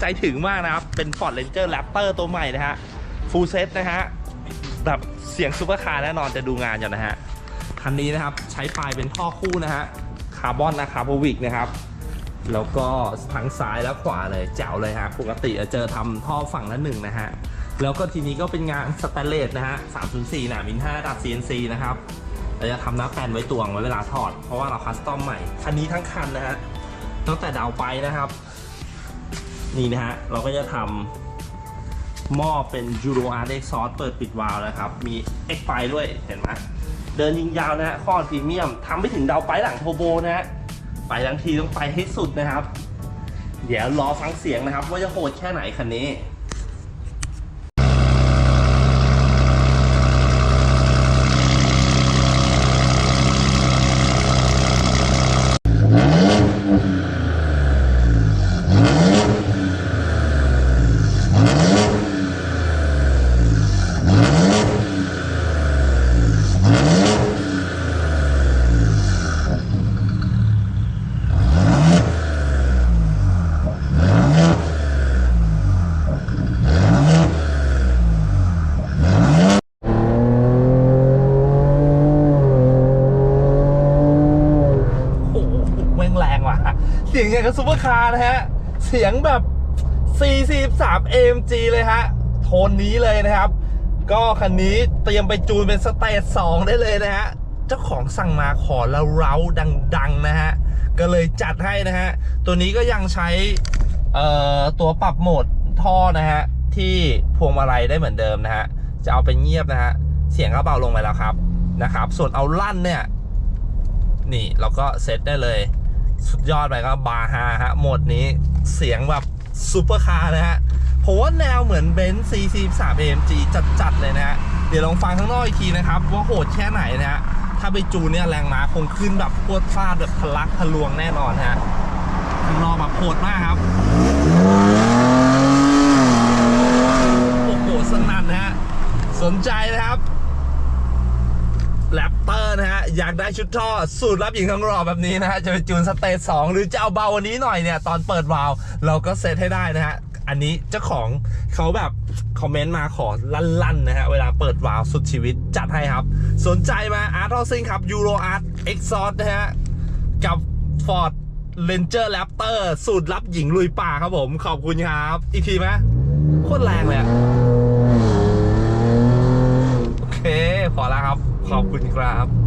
ใจถึงมากนะครับ เป็น Ford Ranger Raptor ตัวใหม่นะฮะ full set นะฮะแบบเสียงซูเปอร์คาร์แน่นอนจะดูงานอยู่นะฮะ คันนี้นะครับใช้ปลายเป็นท่อคู่นะฮะคาร์บอนนะคาร์บวิกนะครับ แล้วก็ทั้งซ้ายและขวาเลยแจ๋วเลยฮะปกติจะเจอทำท่อฝั่งละหนึ่งนะฮะ แล้วก็ทีนี้ก็เป็นงานสแตนเลสนะฮะ 304หนามิน5ดับ CNC นะครับเราจะทำหน้าแปนไว้ตวงไว้เวลาถอด เพราะว่าเราคัสตอมใหม่ คันนี้ทั้งคันนะฮะตั้งแต่ดาวไปนะครับ นี่นะฮะ เราก็จะทำหม้อเป็นยูโรอาร์เด็กซอสเปิดปิดวาล์วนะครับ มีเอ็กไฟด้วยเห็นไหมเดินยิงยาวนะฮะข้อพรีเมียมทำไปถึงดาวไปหลังโทโบนะฮะไปทั้งทีต้องไปให้สุดนะครับ เดี๋ยวรอฟังเสียงนะครับ ว่าจะโหดแค่ไหนคันนี้ โอ้โหแม่งแรงว่ะียงกับซูเปอร์คาร์นะฮะ เสียงแบบ 43 AMG เลยฮะ โทนนี้เลยนะครับ ก็คันนี้เตรียมไปจูนเป็นสเตจ2ได้เลยนะฮะ เจ้าของสั่งมาขอแล้วเร้าดัง ๆ นะฮะ ก็เลยจัดให้นะฮะ ตัวนี้ก็ยังใช้ตัวปรับโหมดท่อนะฮะ ที่พวงมาลัยได้เหมือนเดิมนะฮะ จะเอาเป็นเงียบนะฮะ เสียงก็เบาลงไปแล้วครับนะครับ ส่วนเอาลั่นเนี่ยนี่เราก็เซตได้เลย สุดยอดไปก็บาฮาฮะโหมดนี้เสียงแบบซูเปอร์คาร์นะฮะผมว่าแนวเหมือนเบนซ์ C43 AMG จัดๆเลยนะฮะ เดี๋ยวลองฟังข้างนอกอีกทีนะครับ ว่าโหดแค่ไหนนะฮะ ถ้าไปจูนเนี่ยแรงม้าคงขึ้นแบบพวดฟาดแบบทะลักทะลวงแน่นอนฮะข้างนอกแบบโหดมากครับโอ้โหสนั่นนะฮะ สนใจนะครับ แรปเตอร์นะฮะ อยากได้ชุดท่อ สูตรรับหญิงทั้งรอแบบนี้นะฮะ จะไปจูนสเตจสองหรือจะเอาเบาวันนี้หน่อยเนี่ย ตอนเปิดวาล์วเราก็เซตให้ได้นะฮะ อันนี้เจ้าของเขาแบบ คอมเมนต์มาขอลั่นๆนะฮะ เวลาเปิดวาล์วสุดชีวิตจัดให้ครับ สนใจมาอาร์ต o อซิงครับยูโรอาร์ตเอ็กซอนะฮะ กับ Ford Ranger Raptor สูตรรับหญิงลุยป่าครับผม ขอบคุณครับ อีกทีไหมโคตรแรงเลยอะโอเคพอแล้วครับ ขอบคุณครับ